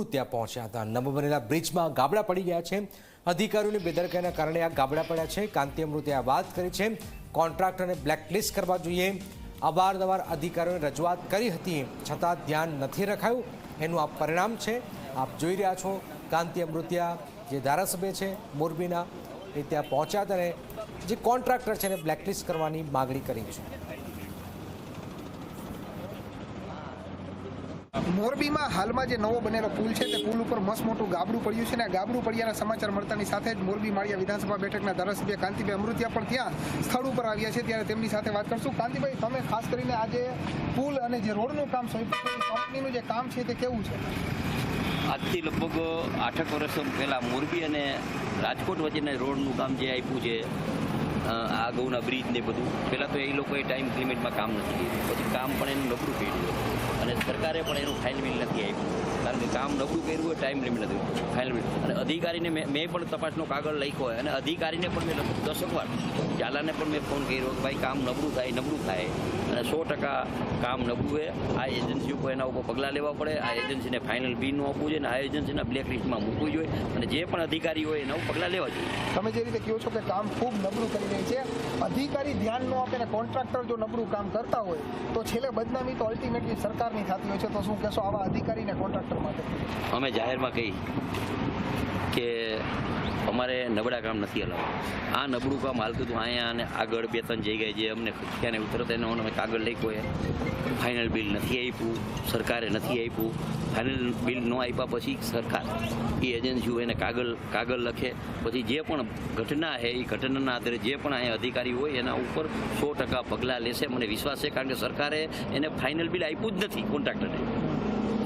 અમૃત ત્યાં પહોંચ્યા હતા. નવ બનેલા બ્રિજમાં ગાબડા પડી ગયા છે. અધિકારીઓની બેદરકારીના કારણે આ ગાબડા પડ્યા છે. કાંતિ અમૃતે આ વાત કરી છે. કોન્ટ્રાક્ટરને બ્લેકલિસ્ટ કરવા જોઈએ. અવારનવાર અધિકારીઓને રજૂઆત કરી હતી. છતાં ધ્યાન નથી રખાયું. એનું આ પરિણામ છે. આપ જોઈ રહ્યા છો, કાંતિ અમૃતિયા જે ધારાસભ્ય છે, મોરબીના, એ ત્યાં પહોંચ્યા અને જે કોન્ટ્રાક્ટર છે એને બ્લેકલિસ્ટ કરવાની માગણી કરી છે. મોરબીમાં હાલમાં જે નવો બનેલો પુલ છે, તે પુલ ઉપર મસ્ત મોટું ગાબડું પડ્યું છે અને આ ગાબડું પડ્યાના સમાચાર મળતાની સાથે જ મોરબી માળિયા વિધાનસભા બેઠકના ધારાસભ્ય કાંતિભાઈ અમૃતિયા પણ ત્યાં સ્થળ ઉપર આવ્યા છે. ત્યારે તેમની સાથે વાત કરશું. કાંતિભાઈ, તમે ખાસ કરીને આજે પુલ અને જે રોડનું કામ કંપનીનું જે કામ છે, તે કેવું છે? આજથી લગભગ આઠક વર્ષ પહેલાં મોરબી અને રાજકોટ વચ્ચેના રોડનું કામ જે આપ્યું છે આ ગૌના બ્રિજ ને બધું. પહેલાં તો એ લોકોએ ટાઈમ લિમિટમાં કામ નથી કર્યું. પછી કામ પણ એનું નબળું કર્યું અને સરકારે પણ એનું ફાઇલ બિલ નથી આપ્યું. કારણ કે કામ નબળું કર્યું હોય ટાઈમ લિમિટ નથી ફાઇલ બિલ અને અધિકારીને મેં મેં પણ તપાસનો કાગળ લખ્યો હોય. અને અધિકારીને પણ મેં દસક વાર. ઝાલાને પણ મેં ફોન કર્યો કે ભાઈ, કામ નબળું થાય નબળું થાય. અને સો ટકા કામ નબળું હોય આ એજન્સી ઉપર એના ઉપર પગલાં લેવા પડે. આ એજન્સીને ફાઇનલ બિલનું આપવું જોઈએ અને આ એજન્સીના બ્લેક લિસ્ટમાં મૂકવું જોઈએ. અને જે પણ અધિકારી હોય એના પગલાં લેવા જોઈએ. તમે જે રીતે કહો છો કે કામ ખૂબ નબળું કરી રહી છે. અધિકારી ધ્યાન ન આપે અને કોન્ટ્રાક્ટર જો નબળું કામ કરતા હોય, તો છેલ્લે બદનામી તો અલ્ટિમેટલી સરકારની થતી હોય છે. તો શું કહેશો? આવા અધિકારી અને કોન્ટ્રાક્ટર માટે? અમે જાહેરમાં કહી કે અમારે નબળા કામ નથી અલગ આ નબળું કામ હાલતું હતું અહીંયા અને આગળ બે ત્રણ જગ્યાએ જે અમને ત્યાં ઉતરત એનો અમે કાગળ લખ્યો એ. ફાઇનલ બિલ નથી આપ્યું, સરકારે નથી આપ્યું. ફાઇનલ બિલ ન આપ્યા પછી સરકાર એ એજન્સીઓ એને કાગળ કાગળ લખે. પછી જે પણ ઘટના છે, એ ઘટનાના આધારે જે પણ અહીંયા અધિકારી હોય એના ઉપર સો ટકા પગલાં લેશે. મને વિશ્વાસ છે કારણ કે સરકારે એને ફાઇનલ બિલ આપ્યું જ નથી કોન્ટ્રાક્ટરને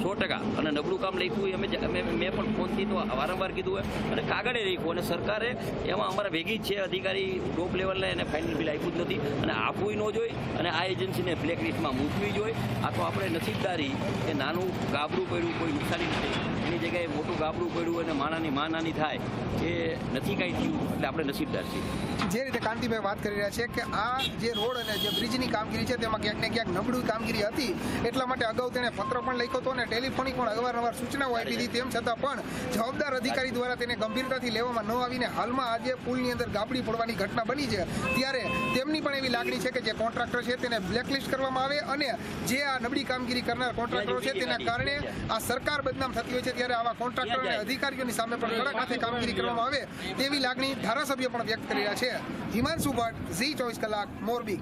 સો ટકા. અને નબળું કામ લખ્યું અમે મેં પણ ફોનથી તો વારંવાર કીધું હોય અને કાગળે લખ્યું અને સરકારે એમાં અમારા ભેગી છે અધિકારી ટોપ લેવલને એને ફાઇનલ બિલ આપ્યું જ નથી. અને આપવું ન જોઈએ અને આ એજન્સીને બ્લેક લિસ્ટમાં મૂકવી જોઈએ આ તો આપણે નસીબદારી કે નાનું ગાબડું પડ્યું, કોઈ નુકસાની નથી. એની જગ્યાએ મોટું ગાબડું પડ્યું અને માણાની માનાની થાય એ નથી કાંઈ થયું, એટલે આપણે નસીબદાર છીએ. જે રીતે કાંતિભાઈ વાત કરી રહ્યા છે કે આ જે રોડ અને જે બ્રિજની કામગીરી છે તેમાં ક્યાંક ને ક્યાંક નબળું કામગીરી હતી, એટલા માટે અગાઉ તેણે પત્ર પણ લખ્યો હતો અને ટેલિફોનિક પણ અવારનવાર સૂચનાઓ આપી હતી તેમ છતાં પણ જવાબદાર અધિકારી દ્વારા તેને ગંભીરતાથી લેવામાં ન આવીને હાલમાં આજે પુલની અંદર ગાબડી પડવાની ઘટના બની છે. ત્યારે તેમની પણ એવી લાગણી છે કે જે કોન્ટ્રાક્ટર છે તેને બ્લેકલિસ્ટ કરવામાં આવે અને જે આ નબળી કામગીરી કરનાર કોન્ટ્રાક્ટરો છે તેના કારણે આ સરકાર બદનામ થતી હોય છે ત્યારે આવા કોન્ટ્રાક્ટર અને અધિકારીઓની સામે પણ કડક હાથે કામગીરી કરવામાં આવે તેવી લાગણી ધારાસભ્ય પણ વ્યક્ત કરી રહ્યા છે. હિમાંશુ ભટ્ટ, ઝી ચોવીસ કલાક, મોરબી.